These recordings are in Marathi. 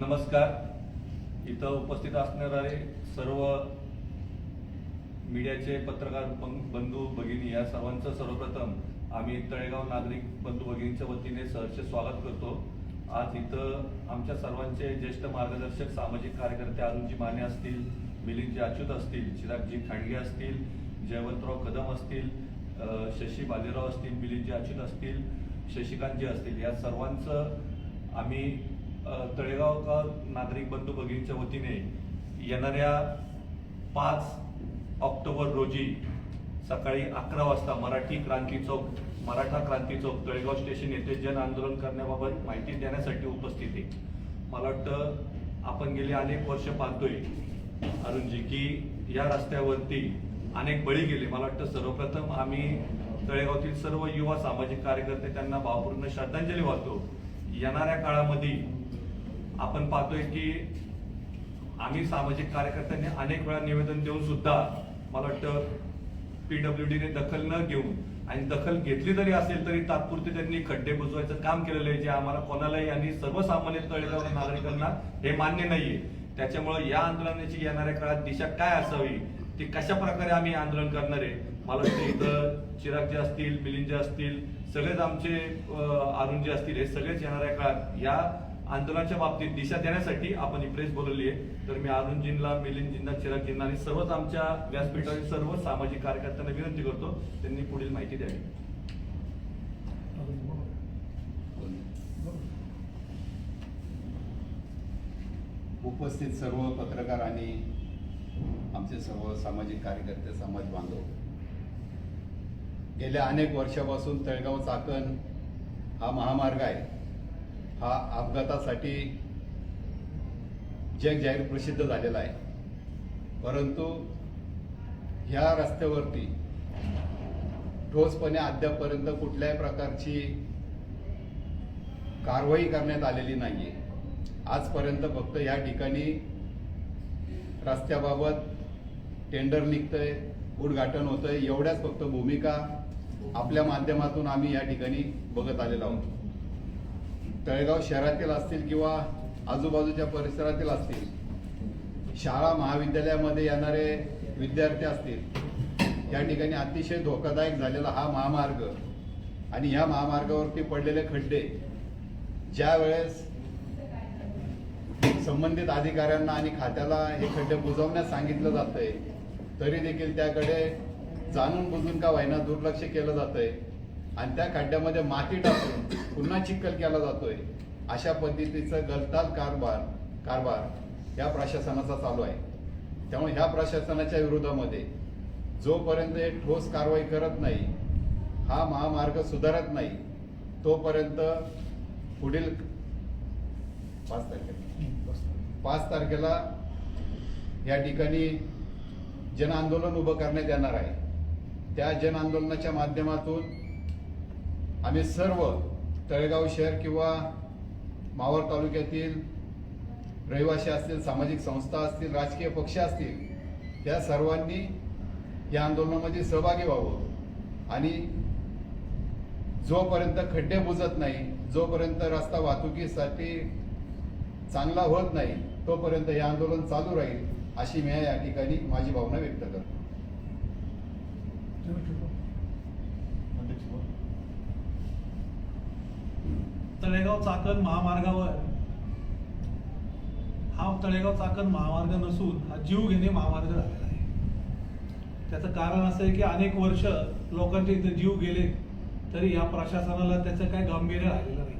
नमस्कार. इथं उपस्थित असणारे सर्व मीडियाचे पत्रकार बंधू भगिनी या सर्वांचं सर्वप्रथम आम्ही तळेगाव नागरिक बंधू भगिनीच्या वतीने सहर्ष स्वागत करतो. आज इथं आमच्या सर्वांचे ज्येष्ठ मार्गदर्शक सामाजिक कार्यकर्ते अरुणजी माने असतील मिलिंदजी अच्युत असतील चिरागजी खांडगे असतील जयवंतराव कदम असतील शशी बाजीराव असतील मिलिंदजी अच्युत असतील शशिकांतजी असतील या सर्वांचं आम्ही तळेगाव का नागरिक बंधू भगिनीच्या वतीने येणाऱ्या पाच ऑक्टोबर रोजी सकाळी अकरा वाजता मराठी क्रांती चौक मराठा क्रांती चौक तळेगाव स्टेशन येथे जन आंदोलन करण्याबाबत माहिती देण्यासाठी उपस्थित आहे. मला वाटतं आपण गेले अनेक वर्ष पाहतोय अरुणजी की या रस्त्यावरती अनेक बळी गेले. मला वाटतं सर्वप्रथम आम्ही तळेगावतील सर्व युवा सामाजिक कार्यकर्ते त्यांना भावपूर्ण श्रद्धांजली वाहतो. येणाऱ्या काळामध्ये आपण पाहतोय की आम्ही सामाजिक कार्यकर्त्यांनी अनेक वेळा निवेदन देऊन सुद्धा मला वाटतं पीडब्ल्यूडीने दखल न घेऊन आणि दखल घेतली जरी असेल तरी तात्पुरते त्यांनी खड्डे बुजवायचं काम केलेलं आहे जे आम्हाला कोणालाही आणि सर्वसामान्य तळेगाव नागरिकांना हे मान्य नाहीये. त्याच्यामुळे या आंदोलनाची येणाऱ्या काळात दिशा काय असावी ती कशा प्रकारे आम्ही आंदोलन करणार आहे मला वाटतं इथं चिरागजे असतील मिलिंदजे असतील सगळेच आमचे अरुण अरुणजे असतील हे सगळेच येणाऱ्या काळात या आंदोलनाच्या बाबतीत दिशा देण्यासाठी आपण ही प्रेस बोलवली आहे. तर मी अरुणजींना मिलिंदजींना चिरागजींना आणि सर्वच आमच्या व्यासपीठावरील सर्व सामाजिक कार्यकर्त्यांना विनंती करतो. त्यांनी पुढील माहिती द्यावी. उपस्थित सर्व पत्रकार आणि आमचे सर्व सामाजिक कार्यकर्ते समाज बांधव गेल्या अनेक वर्षापासून तळगाव चाकण हा महामार्ग आहे. हा अपघातासाठी जग जाहीर प्रसिद्ध झालेला आहे. परंतु ह्या रस्त्यावरती ठोसपणे अद्यापपर्यंत कुठल्याही प्रकारची कारवाई करण्यात आलेली नाहीये. आजपर्यंत फक्त या ठिकाणी रस्त्याबाबत टेंडर निघतंय उद्घाटन होतंय एवढ्याच फक्त भूमिका आपल्या माध्यमातून आम्ही या ठिकाणी बघत आलेलो आहोत. तळेगाव शहरातील असतील किंवा आजूबाजूच्या परिसरातील असतील शाळा महाविद्यालयामध्ये येणारे विद्यार्थी असतील या ठिकाणी अतिशय धोकादायक झालेला हा महामार्ग आणि ह्या महामार्गावरती पडलेले खड्डे ज्या वेळेस संबंधित अधिकाऱ्यांना आणि खात्याला हे खड्डे बुजवण्यास सांगितलं जातंय तरी देखील त्याकडे जाणून बुजून का व्हायना दुर्लक्ष केलं जातंय. आणि त्या खड्ड्यामध्ये माती टाकून पुन्हा चिखल केला जातोय. अशा पद्धतीचं गलताल कारभार कारभार या प्रशासनाचा चालू आहे. त्यामुळे ह्या प्रशासनाच्या विरोधामध्ये जोपर्यंत हे ठोस कारवाई करत नाही हा महामार्ग सुधारत नाही तोपर्यंत पुढील पाच तारखेला पाच तारखेला या ठिकाणी जन आंदोलन उभं करण्यात येणार आहे. त्या जन आंदोलनाच्या माध्यमातून आम्ही सर्व तळेगाव शहर किंवा मावळ तालुक्यातील रहिवासी असतील सामाजिक संस्था असतील राजकीय पक्ष असतील त्या सर्वांनी या आंदोलनामध्ये सहभागी व्हावं. आणि जोपर्यंत खड्डे बुजत नाही जोपर्यंत रस्ता वाहतुकीसाठी चांगला होत नाही तोपर्यंत हे आंदोलन चालू राहील अशी मी या ठिकाणी माझी भावना व्यक्त करतो. तळेगाव चाकण महामार्गावर. हा तळेगाव चाकण महामार्ग नसून हा जीव घेणे महामार्ग झालेला आहे. त्याचं कारण असं आहे की अनेक वर्ष लोकांचे इथे जीव गेले तरी या प्रशासनाला त्याचं काय गांभीर्य राहिलेलं नाही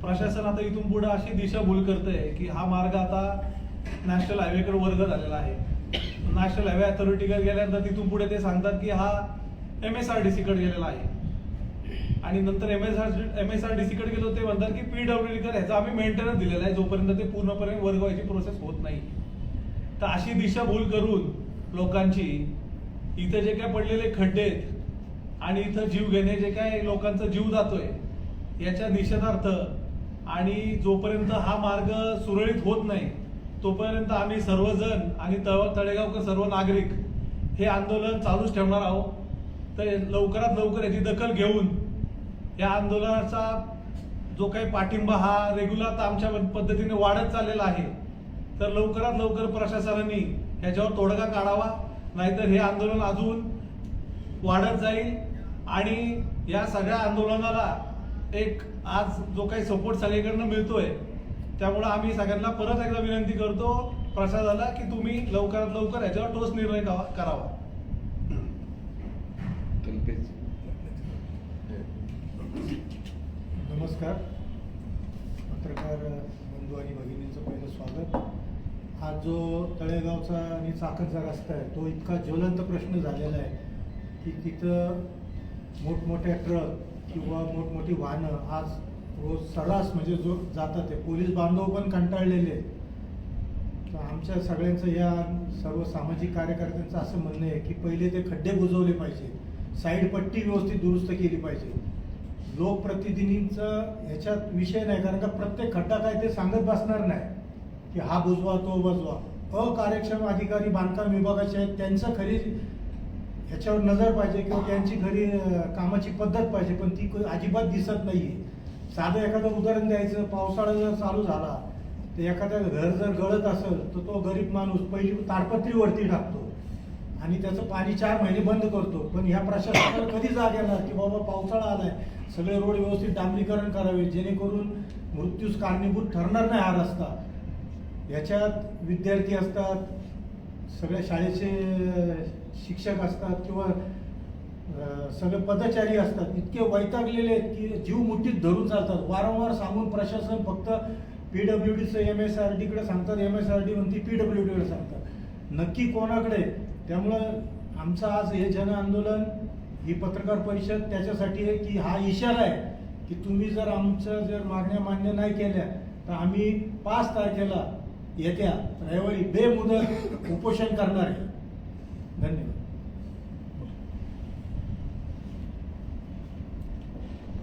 प्रशासन आता इथून पुढे अशी दिशाभूल करतंय की हा मार्ग आता नॅशनल हायवेकडे वर्ग झालेला आहे. नॅशनल हायवे अथॉरिटीकडे गेल्यानंतर तिथून पुढे ते सांगतात की हा एम एस आर डी सीकडे गेलेला आहे. आणि नंतर M S R M S R D सीकडे गेलो ते म्हणतात की पीडब्ल्यू कर ह्याचा आम्ही मेंटेनन्स दिलेला आहे. जोपर्यंत ते पूर्णपणे वर्ग व्हायची प्रोसेस होत नाही. तर अशी दिशाभूल करून लोकांची इथं जे काय पडलेले खड्डे आहेत आणि इथं जीव घेणे जे काय लोकांचा जीव जातोय याच्या निषेधार्थ आणि जोपर्यंत हा मार्ग सुरळीत होत नाही तोपर्यंत आम्ही सर्वजण आणि तळ तळेगावकर सर्व नागरिक हे आंदोलन चालूच ठेवणार आहोत. तर लवकरात लवकर याची दखल घेऊन या आंदोलनाचा जो काही पाठिंबा हा रेग्युलर आमच्या पद्धतीने वाढत चाललेला आहे तर लवकरात लवकर प्रशासनाने ह्याच्यावर तोडगा काढावा नाहीतर हे आंदोलन अजून वाढत जाईल. आणि या सगळ्या आंदोलनाला एक आज जो काही सपोर्ट सगळीकडनं मिळतोय त्यामुळं आम्ही सगळ्यांना परत एकदा विनंती करतो प्रशासनाला की तुम्ही लवकरात लवकर याच्यावर ठोस निर्णय करावा. नमस्कार. पत्रकार बंधू आणि भगिनींचं पहिलं स्वागत. आज जो तळेगावचा आणि चाकणचा रस्ता आहे तो इतका ज्वलंत प्रश्न झालेला आहे की तिथं मोठमोठ्या ट्रक किंवा मोठमोठी वाहनं आज रोज सर्रास म्हणजे जो जातात ते. पोलीस बांधव पण कंटाळलेले आहेत. तर आमच्या सगळ्यांचं या सर्व सामाजिक कार्यकर्त्यांचं असं म्हणणं आहे की पहिले ते खड्डे बुजवले पाहिजे साईड पट्टी व्यवस्थित दुरुस्त केली पाहिजे लोकप्रतिनिधींचं ह्याच्यात विषय नाही कारण का प्रत्येक खड्डा काय ते सांगत बसणार नाही की हा बुजवा तो बुजवा. अकार्यक्षम अधिकारी बांधकाम विभागाचे आहेत त्यांचं खरी ह्याच्यावर नजर पाहिजे किंवा त्यांची खरी कामाची पद्धत पाहिजे पण ती अजिबात दिसत नाहीये. साधं एखादं उदाहरण द्यायचं पावसाळा जर चालू झाला तर एखादं घर जर गळत असेल तर तो गरीब माणूस पहिली ताडपत्रीवरती टाकतो आणि त्याचं पाणी चार महिने बंद करतो. पण ह्या प्रशासनाला कधी जाग येणार की बाबा पावसाळा आलाय सगळे रोड व्यवस्थित डांबरीकरण करावे जेणेकरून मृत्यूस कारणीभूत ठरणार नाही हा रस्ता. याच्यात विद्यार्थी असतात सगळ्या शाळेचे शिक्षक असतात किंवा सगळे पदचारी असतात इतके वैतागलेले आहेत की जीव मुठीत धरून चालतात. वारंवार सांगून प्रशासन फक्त पी डब्ल्यू डीचं एम एस आर डीकडे सांगतात एम एस आर डी म्हणते पीडब्ल्यू डीकडे सांगतात. नक्की कोणाकडे? त्यामुळं आमचं आज हे जन आंदोलन ही पत्रकार परिषद त्याच्यासाठी आहे की हा इशारा आहे की तुम्ही जर आमच्या जर मागण्या मान्य नाही केल्या तर आम्ही पाच तारखेला येत्या रविवारी बेमुदत उपोषण करणार आहे. धन्यवाद.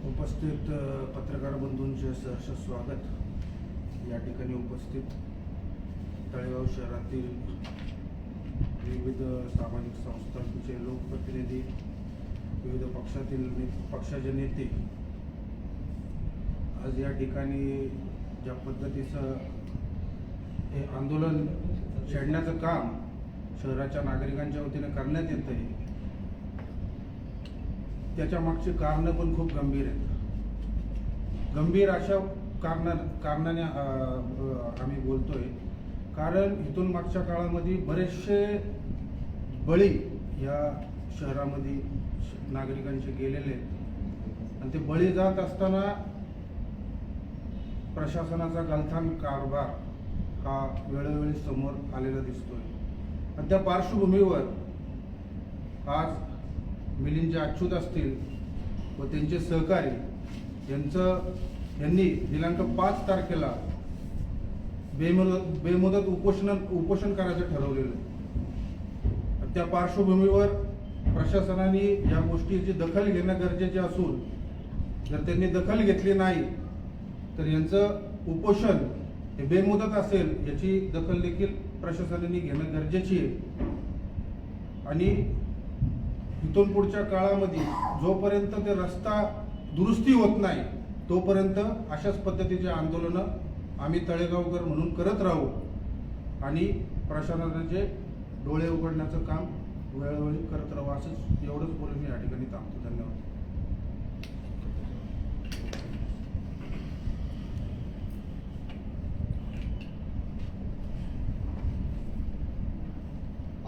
उपस्थित पत्रकार बंधूंचे सहर्ष स्वागत. या ठिकाणी उपस्थित तळेगाव शहरातील विविध सामाजिक संस्थांचे लोकप्रतिनिधी विविध पक्षातील ने- पक्षाचे नेते. आज या ठिकाणी ज्या पद्धतीचं हे आंदोलन छेडण्याचं काम शहराच्या नागरिकांच्या वतीने करण्यात येत आहे त्याच्या मागची कारणं पण खूप गंभीर आहेत. गंभीर अशा कारणा कारणाने आम्ही बोलतोय. कारण इथून मागच्या काळामध्ये बरेचसे बळी या शहरामध्ये नागरिकांचे गेलेले आणि ते बळी जात असताना प्रशासनाचा गलथान कारभार हा वेळोवेळी समोर आलेला दिसतोय. आणि त्या पार्श्वभूमीवर आज मिलिंदचे अच्युत असतील व त्यांचे सहकारी यांचं यांनी दिनांक पाच तारखेला बेमुदत बेमुदत उपोषण उपोषण करायचं ठरवलेलं त्या पार्श्वभूमीवर प्रशासनाने या गोष्टीची दखल घेणं गरजेचे असून जर त्यांनी दखल घेतली नाही तर यांचं उपोषण हे बेमुदत असेल याची दखल देखील प्रशासनाने घेणं गरजेची आहे. आणि इथून पुढच्या काळामध्ये जोपर्यंत ते रस्ता दुरुस्ती होत नाही तोपर्यंत अशाच पद्धतीचे आंदोलनं आम्ही तळेगावकर म्हणून करत राहू आणि प्रशासनाचे डोळे उघडण्याचं काम वेळोवेळी करत राहू असंच एवढंच बोलून मी या ठिकाणी थांबतो. धन्यवाद.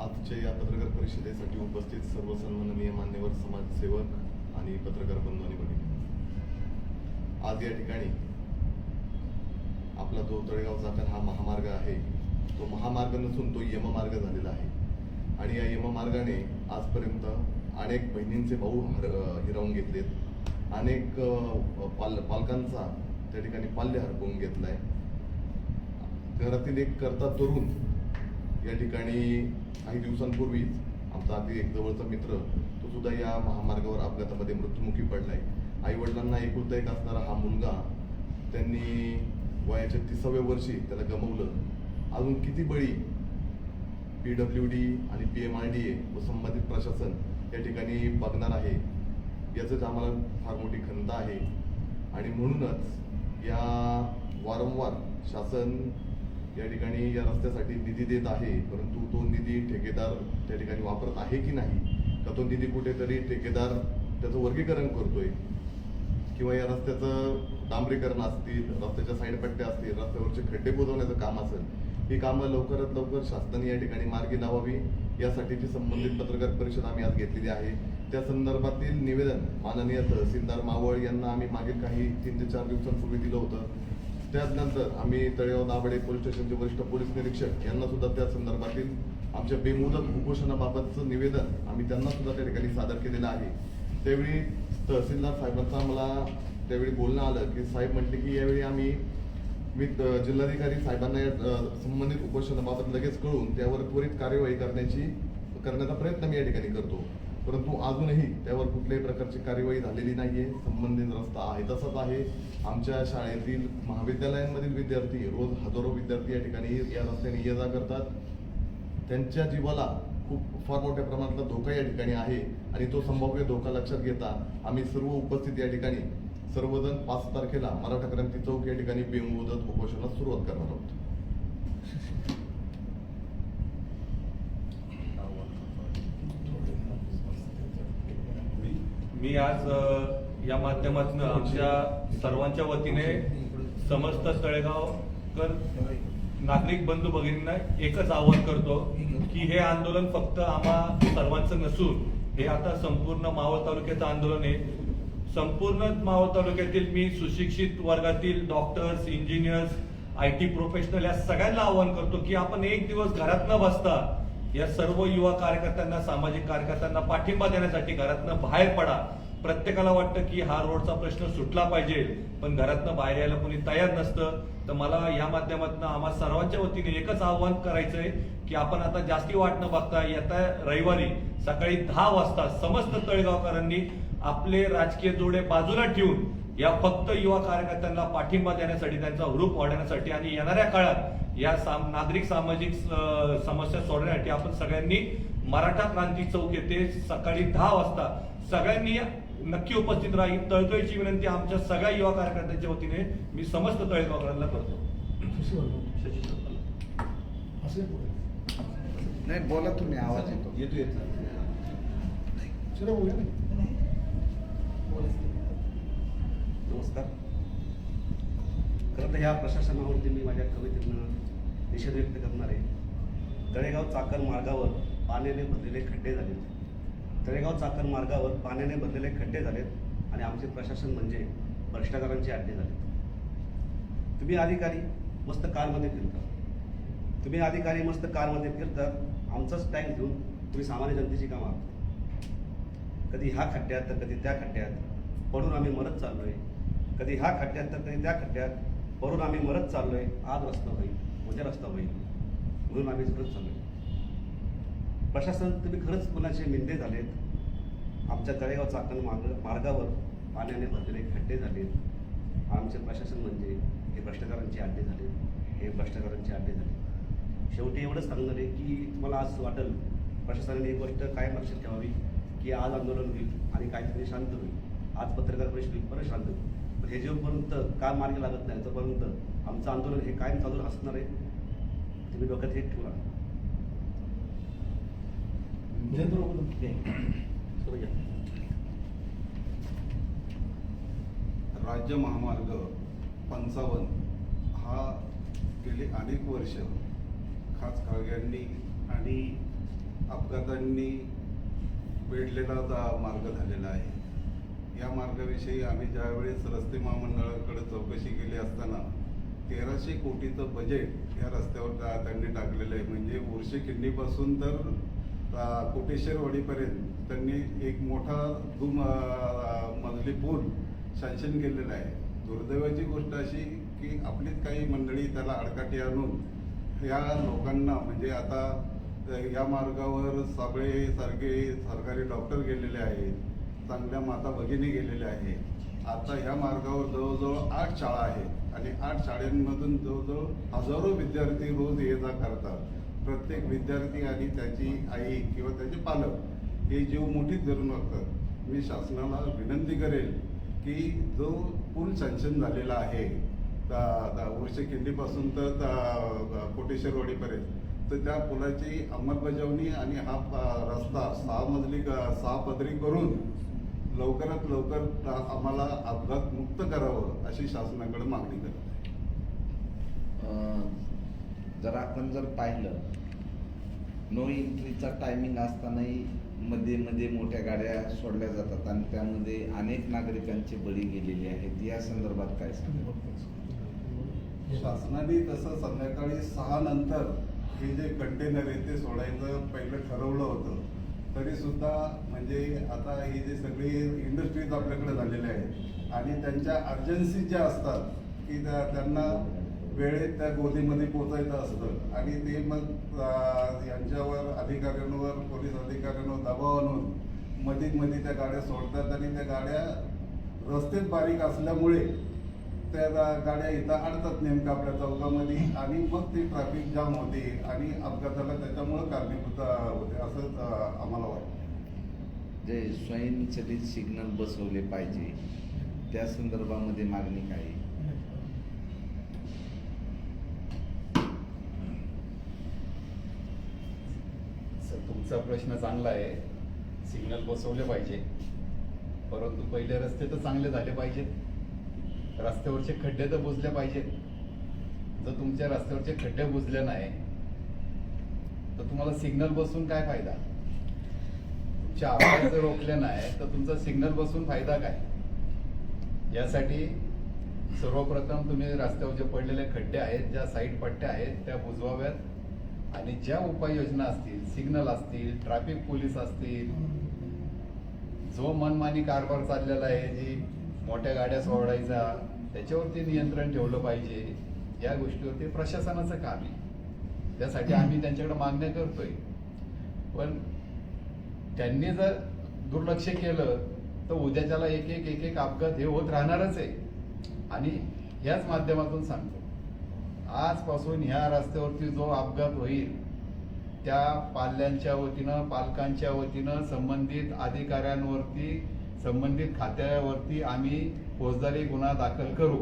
आजच्या या पत्रकार परिषदेसाठी उपस्थित सर्व सन्माननीय मान्यवर समाजसेवक आणि पत्रकार बंधू आणि भगिनी आज या ठिकाणी आपला जो तळेगाव जाकर हा महामार्ग आहे तो महामार्ग नसून तो यममार्ग झालेला आहे. आणि या यममार्गाने आजपर्यंत अनेक बहिणींचे भाऊ हर हिरावून घेतलेत. अनेक पाल पालकांचा त्या ठिकाणी पाल्य हरपवून आहे घरातील एक करता तरुण या ठिकाणी काही दिवसांपूर्वीच आमचा अगदी एक जवळचा मित्र तो सुद्धा या महामार्गावर अपघातामध्ये मृत्युमुखी पडलाय. आई वडिलांना एकुलता एक असणारा हा मुलगा त्यांनी वयाच्या तिसाव्या वर्षी त्याला गमवलं. अजून किती बळी पी डब्ल्यू डी आणि P M R D A व संबंधित प्रशासन या ठिकाणी बघणार आहे. याचंच आम्हाला फार मोठी खंत आहे. आणि म्हणूनच या वारंवार शासन या ठिकाणी या रस्त्यासाठी निधी देत आहे परंतु तो निधी ठेकेदार त्या ठिकाणी वापरत आहे की नाही का तो निधी कुठेतरी ठेकेदार त्याचं वर्गीकरण करतोय किंवा या रस्त्याचं डांबरीकरण असतील रस्त्याच्या साईड पट्ट्या असतील रस्त्यावरचे खड्डे बुजवण्याचं काम असेल ही कामं लवकरात लवकर शासनाने या ठिकाणी मार्गी लावावी. यासाठीची संबंधित पत्रकार परिषद आम्ही आज घेतलेली आहे. त्या संदर्भातील निवेदन माननीय तहसीलदार मावळ यांना आम्ही मागील काही तीन ते चार दिवसांपूर्वी दिलं होतं. त्याचनंतर आम्ही तळेगाव दाभाडे पोलीस स्टेशनचे वरिष्ठ पोलीस निरीक्षक यांना सुद्धा त्या संदर्भातील आमच्या बेमुदत उपोषणाबाबतचं निवेदन आम्ही त्यांना सुद्धा त्या ठिकाणी सादर केलेलं आहे. त्यावेळी तहसीलदार साहेबांचा मला त्यावेळी बोलणं आलं की साहेब म्हटले की यावेळी आम्ही मी जिल्हाधिकारी साहेबांना या संबंधित उपोषणाबाबत लगेच कळून त्यावर त्वरित कार्यवाही करण्याची करण्याचा प्रयत्न मी या ठिकाणी करतो. परंतु अजूनही त्यावर कुठल्याही प्रकारची कार्यवाही झालेली नाही आहे संबंधित रस्ता आहे तसाच आहे. आमच्या शाळेतील महाविद्यालयांमधील विद्यार्थी रोज हजारो विद्यार्थी या ठिकाणी या रस्त्याने ये जा करतात. त्यांच्या जीवाला खूप फार मोठ्या प्रमाणातला धोका या ठिकाणी आहे आणि तो संभाव्य धोका लक्षात घेता आम्ही सर्व उपस्थित या ठिकाणी सर्वजण पाच तारखेला मराठा क्रांती चौक या ठिकाणी बेमुदत उपोषणास सुरुवात करणार आहोत. मी आज या माध्यमातून आमच्या सर्वांच्या वतीने समस्त तळेगावकर नागरिक बंधू भगिनींना एकच आवाहन करतो की हे आंदोलन फक्त आम्हा सर्वांचं नसून हे आता संपूर्ण मावळ तालुक्याचं आंदोलन आहे. संपूर्ण मावळ तालुक्यातील मी सुशिक्षित वर्गातील doctors engineers I T professional या सगळ्यांना आवाहन करतो की आपण एक दिवस घरात न बसता या सर्व युवा कार्यकर्त्यांना सामाजिक कार्यकर्त्यांना पाठिंबा देण्यासाठी घरातनं बाहेर पडा. प्रत्येकाला वाटतं की हा रोडचा प्रश्न सुटला पाहिजे पण घरातनं बाहेर यायला कोणी तयार नसतं. तर मला या माध्यमातून आम्हा सर्वांच्या वतीने एकच आव्हान आहे की आपण आता जास्ती वाट न बघता येत्या रविवारी सकाळी दहा वाजता समस्त तळेगावकरांनी आपले राजकीय जोडे बाजूला ठेवून या फक्त युवा कार्यकर्त्यांना पाठिंबा देण्यासाठी त्यांचा हुरूप वाढवण्यासाठी आणि येणाऱ्या काळात या साम- नागरिक सामाजिक समस्या सोडवण्यासाठी आपण सगळ्यांनी मराठा क्रांती चौक येथे सकाळी दहा वाजता सगळ्यांनी नक्की उपस्थित राहील तळतळीची विनंती आमच्या सगळ्या युवा कार्यकर्त्यांच्या वतीने मी समस्त तळेगावकरांना करतो. नाही बोला तुम्ही आवाज येतो. येतो येतो. नमस्कार. खरं तर ह्या प्रशासनावरती मी माझ्या कवितेनं निषेध व्यक्त करणार आहे. तळेगाव चाकण मार्गावर पाण्याने भरलेले खड्डे झालेत. तळेगाव चाकण मार्गावर पाण्याने भरलेले खड्डे झालेत आणि आमचे प्रशासन म्हणजे भ्रष्टाचारांचे अड्डे झालेत. तुम्ही अधिकारी मस्त कारमध्ये फिरता. तुम्ही अधिकारी मस्त कारमध्ये फिरतात आमचाच टँक घेऊन तुम्ही सामान्य जनतेची कामं कधी ह्या खड्ड्यात तर कधी त्या खड्ड्यात. पडून आम्ही मरत चाललोय. कधी ह्या खड्ड्यात तर कधी त्या खड्ड्यात. पडून आम्ही मरत चाललोय. आज रस्ता होईल. उद्या रस्ता होईल. म्हणून आम्ही झडत चाललोय. प्रशासन तुम्ही खरंच कुणाचे मिंदे झालेत? आमच्या तळेगाव चाकण मार्ग मार्गावर पाण्याने भरलेले खड्डे झालेत. आमचे प्रशासन म्हणजे हे भ्रष्टाचारांचे अड्डे झाले हे भ्रष्टाचारांचे अड्डे झाले शेवटी एवढंच सांगणार आहे की तुम्हाला आज वाटेल प्रशासनाने ही गोष्ट कायम लक्षात ठेवावी की आज आंदोलन होईल आणि काहीतरी शांत होईल. आज पत्रकार परिषद होईल परत शांत. पण हे जोपर्यंत काम मार्गी लागत नाही तोपर्यंत आमचं आंदोलन हे कायम चालू असणार आहे तुम्ही डोक्यात हे ठेवा. राज्य महामार्ग पंचावन्न हा गेली अनेक वर्ष खास खळग्यांनी आणि अपघातांनी वेढलेला मार्ग झालेला आहे. या मार्गाविषयी आम्ही ज्यावेळेस रस्ते महामंडळाकडे चौकशी केली असताना तेराशे कोटीचं बजेट या रस्त्यावर त्यांनी टाकलेलं आहे. म्हणजे उर्शी किंडीपासून तर कोटेश्वरवाडीपर्यंत त्यांनी एक मोठा दुम मजली पूल सँक्शन केलेला आहे. दुर्दैवाची गोष्ट अशी की आपलीच काही मंडळी त्याला आडकाठी आणून या लोकांना म्हणजे आता या मार्गावर सगळे सारखे सरकारी डॉक्टर गेलेले आहेत. चांगल्या माता भगिनी गेलेल्या आहेत आता ह्या मार्गावर जवळजवळ आठ शाळा आहेत आणि आठ शाळांमधून जवळजवळ हजारो विद्यार्थी रोज ये जा करतात. प्रत्येक विद्यार्थी आणि त्याची आई किंवा त्याचे पालक हे जीव मोठीच धरून वागतात मी शासनाला विनंती करेल की जो पूल सँक्शन झालेला आहे वर्ष किल्लीपासून तर कोटेश्वरवाडीपर्यंत तर त्या पुलाची अंमलबजावणी आणि हा रस्ता सहा मजली क- सहा पदरी करून लवकरात लवकर आम्हाला अपघात मुक्त करावं अशी शासनाकडे मागणी करत आहे. जर आपण जर पाहिलं नो एंट्रीचा टायमिंग असतानाही मध्ये मध्ये मोठ्या गाड्या सोडल्या जातात आणि त्यामध्ये अनेक नागरिकांचे बळी गेलेले आहेत या संदर्भात काय सांगा शासनाने तसं संध्याकाळी सहा नंतर हे जे कंटेनर आहे ते सोडायचं पहिलं ठरवलं होतं. तरी सुद्धा म्हणजे आता हे जे सगळी इंडस्ट्रीज आपल्याकडे झालेल्या आहेत आणि त्यांच्या अर्जन्सी ज्या असतात की त्या- त्यांना वेळेत त्या गोदीमध्ये पोचायचं असतं. आणि ते मग यांच्यावर अधिकाऱ्यांवर पोलीस अधिकाऱ्यांवर दबाव आणून मधीत मध्ये त्या गाड्या सोडतात आणि त्या गाड्या रस्तेच बारीक असल्यामुळे त्या गाड्या इथं अडतात नेमकं आपल्या चौकामध्ये. आणि मग ते ट्रॅफिक जाम होते आणि अपघाताला त्याच्यामुळं कारणीभूत होते असं आम्हाला वाटतं. जे स्वयंचलित सिग्नल बसवले पाहिजे त्या संदर्भामध्ये मागणी काय? सर तुमचा प्रश्न चांगला आहे. सिग्नल बसवले पाहिजे. परंतु पहिले रस्ते तर चांगले झाले पाहिजेत. रस्त्यावरचे खड्डे तर बुजले पाहिजेत जर तुमच्या रस्त्यावरचे खड्डे बुजले नाही तर तुम्हाला सिग्नल बसून काय फायदा? तुमच्या आवाज जर रोखले नाही तर तुमचा सिग्नल बसून फायदा काय? यासाठी सर्वप्रथम तुम्ही रस्त्यावर जे पडलेले खड्डे आहेत ज्या साईड पट्ट्या आहेत त्या बुजवाव्यात. आणि ज्या उपाययोजना असतील सिग्नल असतील ट्रॅफिक पोलीस असतील जो मनमानी कारभार चाललेला आहे जी मोठ्या गाड्या सोडायचा त्याच्यावरती नियंत्रण ठेवलं पाहिजे या गोष्टीवरती प्रशासनाचं काम आहे. त्यासाठी आम्ही त्यांच्याकडे मागण्या करतोय. पण त्यांनी जर दुर्लक्ष केलं तर उद्याच्याला एक एक एक एक अपघात हे होत राहणारच आहे. आणि ह्याच माध्यमातून सांगतो. आजपासून ह्या रस्त्यावरती जो अपघात होईल त्या पाल्यांच्या वतीनं पालकांच्या वतीनं संबंधित अधिकाऱ्यांवरती संबंधित खात्यावरती आम्ही फौजदारी गुन्हा दाखल करू.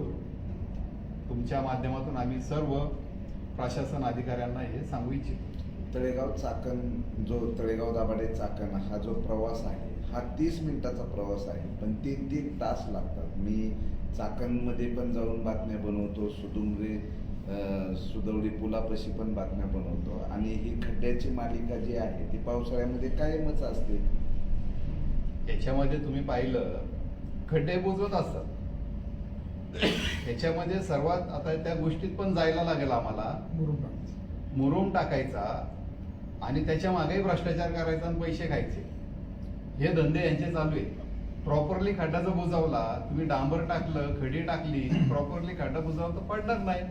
तुमच्या माध्यमातून आम्ही सर्व प्रशासन अधिकाऱ्यांना हे सांगू इच्छितो. तळेगाव चाकण जो तळेगाव दाभाडे चाकण हा जो प्रवास आहे हा तीस मिनिटाचा प्रवास आहे पण तीन तीन तास लागतात. मी चाकणमध्ये पण जाऊन बातम्या बनवतो सुडुंबरी सुदवडी पुलापाशी पण बातम्या बनवतो. आणि ही खड्ड्याची मालिका जी आहे ती पावसाळ्यामध्ये कायमच असते. याच्यामध्ये तुम्ही पाहिलं खड्डे बुजवत असतात. याच्यामध्ये सर्वात आता त्या गोष्टीत पण जायला लागेल आम्हाला. मुरुम टाकायचा. आणि त्याच्या मागेही भ्रष्टाचार करायचा आणि पैसे खायचे. हे धंदे यांचे चालू आहेत. प्रॉपरली खड्डा जर बुजवला तुम्ही डांबर टाकलं खडी टाकली प्रॉपरली खड्डा बुजवला तर पडणार नाही.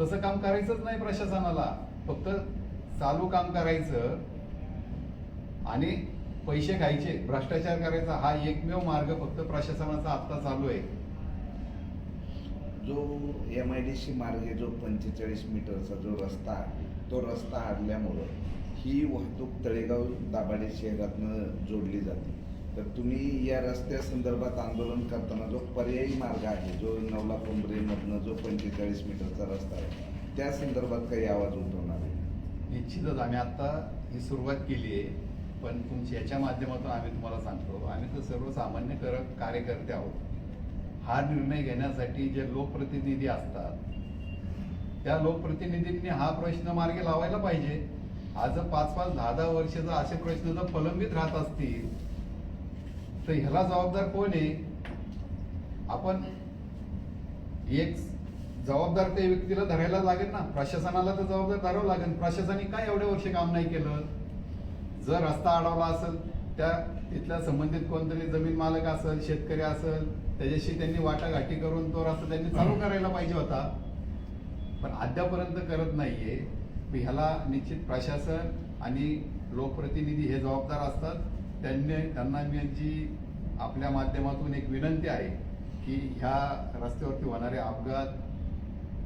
तसं काम करायचंच नाही प्रशासनाला. फक्त चालू काम करायचं आणि पैसे खायचे भ्रष्टाचार करायचा हा एकमेव मार्ग फक्त प्रशासनाचा आता चालू आहे. जो एम आय डी सी मार्गे जो पंचेचाळीस मीटरचा जो रस्ता तो रस्ता आडल्यामुळं ही वाहतूक तळेगाव दाभाडे शहरातनं जोडली जाते. तर तुम्ही या रस्त्या संदर्भात आंदोलन करताना जो पर्यायी मार्ग आहे जो नवला कोंबरेमधनं जो पंचेचाळीस मीटरचा रस्ता आहे त्या संदर्भात काही आवाज उठवणार आहे? निश्चितच आम्ही आता ही सुरुवात केली आहे. पण तुमच्या याच्या माध्यमातून आम्ही तुम्हाला सांगतो. आम्ही तर सर्वसामान्य कर कार्यकर्ते आहोत. हा निर्णय घेण्यासाठी जे लोकप्रतिनिधी असतात त्या लोकप्रतिनिधींनी हा प्रश्न मार्गी लावायला पाहिजे. आज जर पाच पाच दहा दहा वर्ष जर असे प्रश्न जर प्रलंबित राहत असतील तर ह्याला जबाबदार कोण आहे? आपण एक जबाबदार त्या व्यक्तीला धरायला लागेल ना? प्रशासनाला तर जबाबदार धरावं लागेल. प्रशासनाने काय एवढे वर्ष काम नाही केलं? जर रस्ता अडवला असेल त्या तिथल्या संबंधित कोणतरी जमीन मालक असेल शेतकरी असेल त्याच्याशी त्यांनी वाटाघाटी करून तो रस्ता त्यांनी चालू करायला पाहिजे होता. पण अद्यापर्यंत करत नाहीये. मग ह्याला निश्चित प्रशासन आणि लोकप्रतिनिधी हे जबाबदार असतात. त्यांनी त्यांना मी यांची आपल्या माध्यमातून एक विनंती आहे की ह्या रस्त्यावरती होणारे अपघात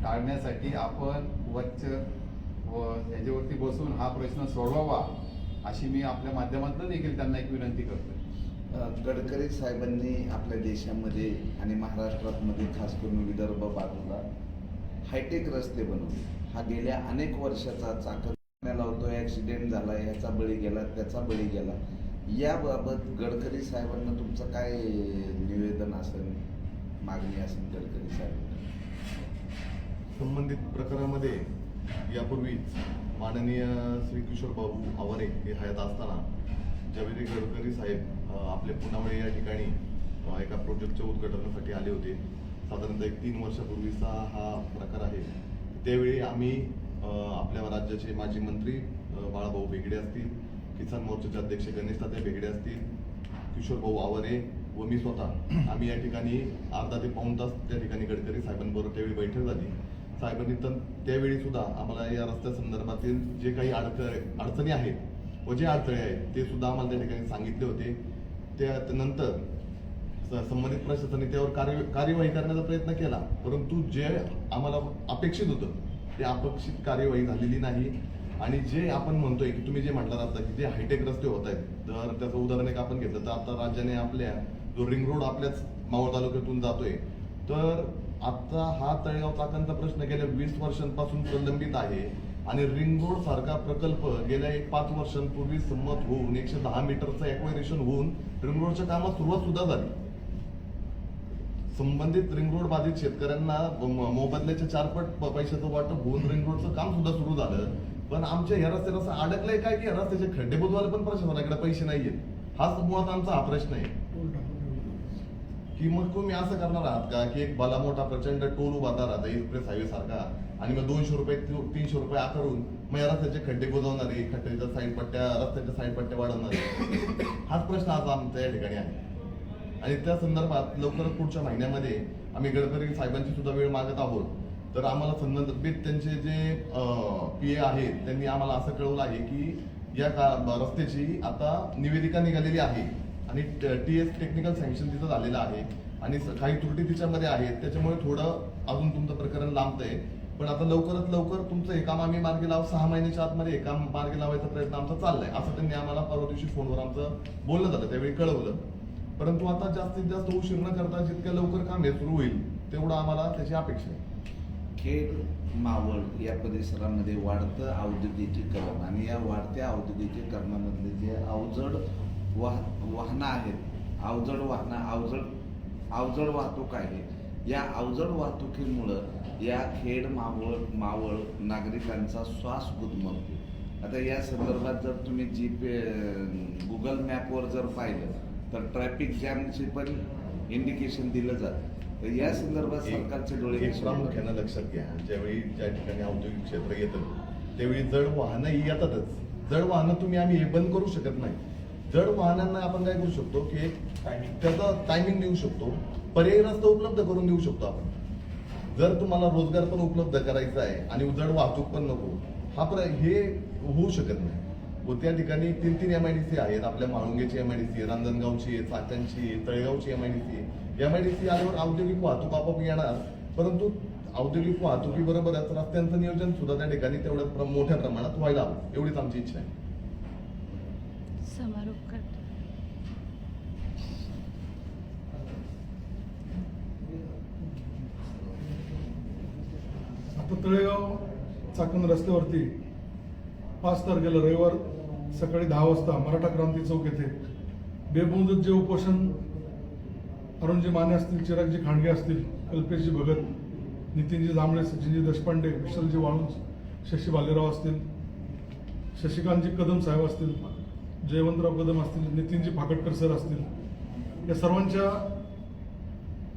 टाळण्यासाठी आपण वच्च व याच्यावरती बसून हा प्रश्न सोडवावा. अशी मी आपल्या माध्यमातून देखील त्यांना एक विनंती करतोय. अ, गडकरी साहेबांनी आपल्या देशामध्ये आणि महाराष्ट्रामध्ये खास करून विदर्भ बाजूला हायटेक रस्ते बनवले. हा गेल्या अनेक वर्षाचा चाकरण्याला होतो ॲक्सिडेंट झाला ह्याचा बळी गेला त्याचा बळी गेला. याबाबत गडकरी साहेबांना तुमचं काय निवेदन असेल मागणी असेल गडकरी साहेबांना? संबंधित प्रकरणामध्ये यापूर्वीच माननीय श्री किशोर बाबू आवारे हे हयात असताना ज्यावेळी गडकरी साहेब आपले पुण्यामुळे या ठिकाणी एका प्रोजेक्टच्या उद्घाटनासाठी आले होते. साधारणतः एक तीन वर्षापूर्वीचा हा प्रकार आहे. त्यावेळी आम्ही आपल्या राज्याचे माजी मंत्री बाळाभाऊ बेगडे असतील किसान मोर्चाचे अध्यक्ष गणेश तात्या बेगडे असतील किशोर भाऊ आवारे व मी स्वतः. आम्ही या ठिकाणी अर्धा ते पाऊण तास त्या ठिकाणी गडकरी साहेबांबरोबर त्यावेळी बैठक झाली. साहेबांनी तर त्यावेळी सुद्धा आम्हाला या रस्त्या संदर्भातील जे काही अडथळे अडचणी आहेत व जे अडथळे आहेत ते सुद्धा आम्हाला त्या ठिकाणी सांगितले होते. त्या नंतर स- संबंधित प्रशासनाने त्यावर कार्य कार्यवाही करण्याचा प्रयत्न केला. परंतु जे आम्हाला अपेक्षित होतं ते अपेक्षित कार्यवाही झालेली नाही. आणि जे आपण म्हणतोय की तुम्ही जे म्हटलं आता की जे हायटेक रस्ते होत आहेत तर त्याचं उदाहरण एक आपण घेतलं. तर आता राज्याने आपल्या जो रिंग रोड आपल्याच मावळ तालुक्यातून जातोय तर आता हा तळेगाव चाकणचा प्रश्न गेल्या वीस वर्षांपासून प्रलंबित आहे आणि रिंग रोड सारखा प्रकल्प गेल्या एक पाच वर्षांपूर्वी संमत होऊन एकशे दहा मीटरचं एक्वायरेशन होऊन रिंग रोडच्या कामात सुरुवात सुद्धा झाली. संबंधित रिंग रोड बाधित शेतकऱ्यांना मोबदल्याच्या चारपट पैशाचं वाटप होऊन रिंग रोडचं काम सुद्धा सुरू झालं. पण आमच्या या रस्त्याला असं अडकलंय काय की या रस्त्याचे खड्डे बुधवाले पण प्रशासनाकडे पैसे नाहीयेत. हाच मुळात आमचा हा प्रश्न आहे. की मग तुम्ही असं करणार आहात का? की एक भला मोठा प्रचंड टोल उभारणार आहात एक्सप्रेस हायवे सारखा. आणि मग दोनशे रुपये तीनशे रुपये आकारून मग या रस्त्याचे खड्डे बुजवणारे खड्ड्याच्या साईड पट्ट्या रस्त्याच्या साईड पट्ट्या वाढवणारे हाच प्रश्न आज आमच्या या ठिकाणी आहे. आणि त्या संदर्भात लवकरच पुढच्या महिन्यामध्ये आम्ही गडकरी साहेबांची सुद्धा वेळ मागत आहोत. तर आम्हाला संदर्भित त्यांचे जे पी ए आहेत त्यांनी आम्हाला असं कळवलं आहे की या का रस्त्याची आता निवेदिका निघालेली आहे. आणि टी एस टेक्निकल सँक्शन तिथं झालेलं आहे. आणि स- काही त्रुटी तिच्यामध्ये आहेत. त्याच्यामुळे थोडं अजून तुमचं प्रकरण लांबतंय. पण आता लवकरात लवकर तुमचं हे काम आम्ही मार्गी लावू. सहा महिन्याच्या आतमध्ये हे काम मार्गी लावायचा प्रयत्न आमचा चाललाय. असं त्यांनी आम्हाला परवा दिवशी फोनवर आमचं बोललं झालं त्यावेळी कळवलं. परंतु आता जास्तीत जास्त उशीर न करता जितक्या लवकर काम हे सुरू होईल तेवढं आम्हाला त्याची अपेक्षा आहे. खेड मावळ या परिसरामध्ये वाढतं औद्योगिकीकरण. आणि या वाढत्या औद्योगिकीकरणामध्ये जे अवजड वाह वाहनं आहेत. अवजड वाहनं अवजड अवजड वाहतूक आहे. या अवजड वाहतुकीमुळं या खेड मावळ मावळ नागरिकांचा श्वास गुदमरतो. आता या संदर्भात जर तुम्ही जी पे गुगल मॅपवर जर पाहिलं तर ट्रॅफिक जॅमचे पण इंडिकेशन दिलं जातं. तर या संदर्भात सरकारचे डोळे प्रामुख्यानं? लक्षात घ्या. ज्यावेळी ज्या ठिकाणी औद्योगिक क्षेत्र येतं त्यावेळी जड वाहनं येतातच. जड वाहनं तुम्ही आम्ही हे बंद करू शकत नाही. जड वाहनांना आपण काय करू शकतो की एक त्याचा टायमिंग देऊ शकतो. पर्यायी रस्ता उपलब्ध करून देऊ शकतो आपण. जर तुम्हाला रोजगार पण उपलब्ध करायचा आहे आणि जड वाहतूक पण नको हा प्र हे होऊ शकत नाही. व त्या ठिकाणी तीन तीन एम आय डी सी आहेत आपल्या म्हाळुंगेची एम आय डी सी रांजणगावची आहे चाकणची आहे, तळेगावची M I D C M I D C आल्यावर औद्योगिक वाहतूक आपोआप येणार परंतु औद्योगिक वाहतुकीबरोबरच रस्त्यांचं नियोजन सुद्धा त्या ठिकाणी तेवढ्या प्र- मोठ्या प्रमाणात व्हायला हवं एवढीच आमची इच्छा आहे समारोप करतो आता तळेगाव चाकण रस्त्यावरती पाच तारखेला रविवार सकाळी दहा वाजता मराठा क्रांती चौक येथे बेमुदत जे उपोषण. अरुणजी माने असतील चिरागजी खांडगे असतील कल्पेशजी भगत नितीनजी जांभळे सचिनजी देशपांडे विशालजी वाळुंज शशी भालेराव असतील शशिकांतजी कदम साहेब असतील जयवंतराव कदम असतील नितीनजी फाकटकर सर असतील. या सर्वांच्या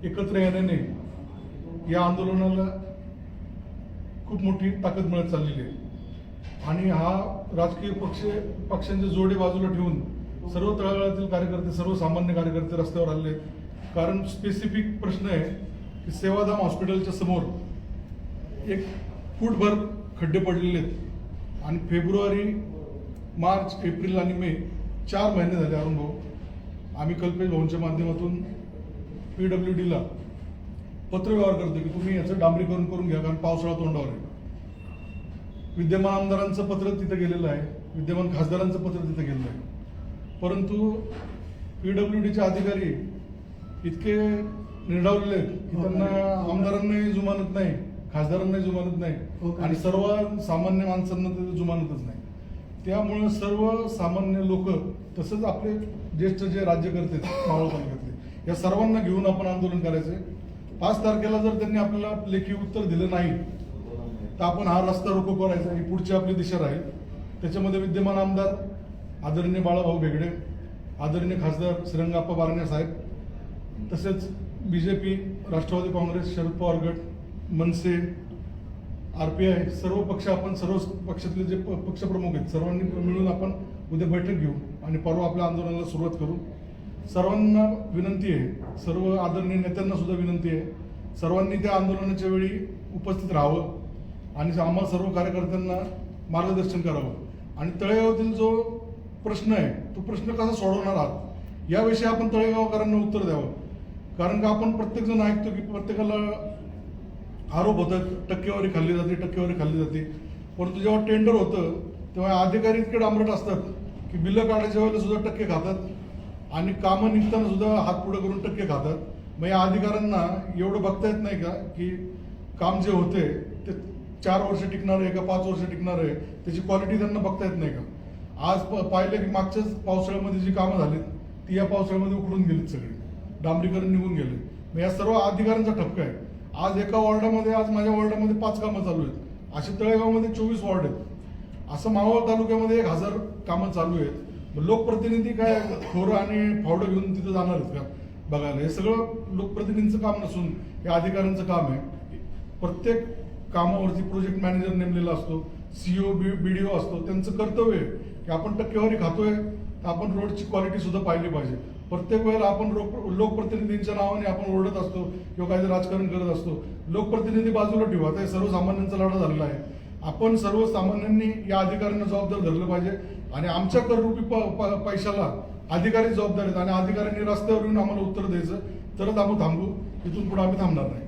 एकत्र येण्याने या आंदोलनाला खूप मोठी ताकद मिळत चाललेली आहे. आणि हा राजकीय पक्ष पक्षांचे जोडे बाजूला ठेवून सर्व तळागाळातील कार्यकर्ते सर्वसामान्य कार्यकर्ते रस्त्यावर आले आहेत. कारण स्पेसिफिक प्रश्न आहे की सेवाधाम हॉस्पिटलच्या समोर एक फूटभर खड्डे पडलेले आहेत. आणि फेब्रुवारी मार्च एप्रिल आणि मे चार महिने झाले अरुण भाऊ. आम्ही कल्पेश भाऊंच्या माध्यमातून पी डब्ल्यू डीला पत्रव्यवहार करतो की तुम्ही याचं डांबरीकरण करून घ्या कारण पावसाळा तोंडावर आहे. विद्यमान आमदारांचं पत्र तिथं गेलेलं आहे. विद्यमान खासदारांचं पत्र तिथं गेलेलं आहे. परंतु पीडब्ल्यू डीचे अधिकारी इतके निर्डावलेले आहेत की त्यांना आमदारांनाही जुमानत नाही खासदारांनाही जुमानत नाही आणि सर्व सामान्य माणसांना ते जुमानतच नाही. त्यामुळे सर्व सामान्य लोक तसंच आपले ज्येष्ठ जे राज्यकर्ते मावळ तालुक्यातले या सर्वांना घेऊन आपण आंदोलन करायचंय. पाच तारखेला जर त्यांनी आपल्याला लेखी उत्तर दिलं नाही तर आपण हा रस्ता रोको करायचा. ही पुढची आपली दिशा राहील. त्याच्यामध्ये विद्यमान आमदार आदरणीय बाळाभाऊ भेगडे आदरणीय खासदार श्रीरंगाप्पा बारणे साहेब तसेच B J P Rashtravadi Congress Sharad Pawar गट मनसे आर पी आय सर्व पक्ष आपण सर्व पक्षातले जे प- पक्षप्रमुख आहेत सर्वांनी मिळून आपण उद्या बैठक घेऊ आणि परवा आपल्या आंदोलनाला सुरुवात करू. सर्वांना विनंती आहे. सर्व आदरणीय नेत्यांना सुद्धा विनंती आहे. सर्वांनी त्या आंदोलनाच्या वेळी उपस्थित राहावं आणि आम्हाला सर्व कार्यकर्त्यांना मार्गदर्शन करावं. आणि तळेगावातील जो प्रश्न आहे तो प्रश्न कसा सोडवणार आहात याविषयी आपण तळेगावकरांना उत्तर द्यावं. कारण का आपण प्रत्येकजण ऐकतो की प्रत्येकाला आरोप होतात टक्केवारी खाल्ली जाते टक्केवारी खाल्ली जाते. परंतु जेव्हा टेंडर होतं तेव्हा अधिकारी इतके डांबरट असतात की बिलं काढायच्या वेळेला सुद्धा टक्के खातात. आणि कामं निघताना सुद्धा हात पुढे करून टक्के खातात. मग या अधिकाऱ्यांना एवढं बघता येत नाही का की काम जे होते ते चार वर्ष टिकणार आहे का पाच वर्ष टिकणार आहे त्याची क्वालिटी त्यांना बघता येत नाही का? आज प- पाहिलं की मागच्याच पावसाळ्यामध्ये जी कामं झालीत ती या पावसाळ्यामध्ये उकडून गेलीत सगळी. डांबरीकरण निघून गेले मग या सर्व अधिकाऱ्यांचा ठपका आहे. आज एका वॉर्डामध्ये आज माझ्या वॉर्डामध्ये पाच कामं चालू आहेत. असे तळेगावमध्ये चोवीस वॉर्ड आहेत. असं मावळ तालुक्यामध्ये एक हजार कामं चालू आहेत. मग लोकप्रतिनिधी काय खोरं आणि फावडं घेऊन तिथं जाणार आहेत का? बघायला. हे सगळं लोकप्रतिनिधींचं काम नसून हे अधिकाऱ्यांचं काम आहे. प्रत्येक कामावरती प्रोजेक्ट मॅनेजर नेमलेला असतो सीओ बी बी डी ओ असतो त्यांचं कर्तव्य आहे की आपण टक्केवारी खातोय तर आपण रोडची क्वालिटी सुद्धा पाहिली पाहिजे. प्रत्येक वेळेला आपण लोक लोकप्रतिनिधींच्या नावाने आपण ओरडत असतो किंवा काहीतरी राजकारण करत असतो. लोकप्रतिनिधी बाजूला ठेवा. आता हे सर्वसामान्यांचा लढा झालेला आहे. आपण सर्वसामान्यांनी या अधिकाऱ्यांना जबाबदार धरलं पाहिजे. आणि आमच्या कररूपी प- प- पैशाला अधिकारी जबाबदार आहेत. आणि अधिकाऱ्यांनी रस्त्यावर येऊन आम्हाला उत्तर द्यायचं. तरच आम्ही थांबू. इथून पुढे आम्ही थांबणार नाही.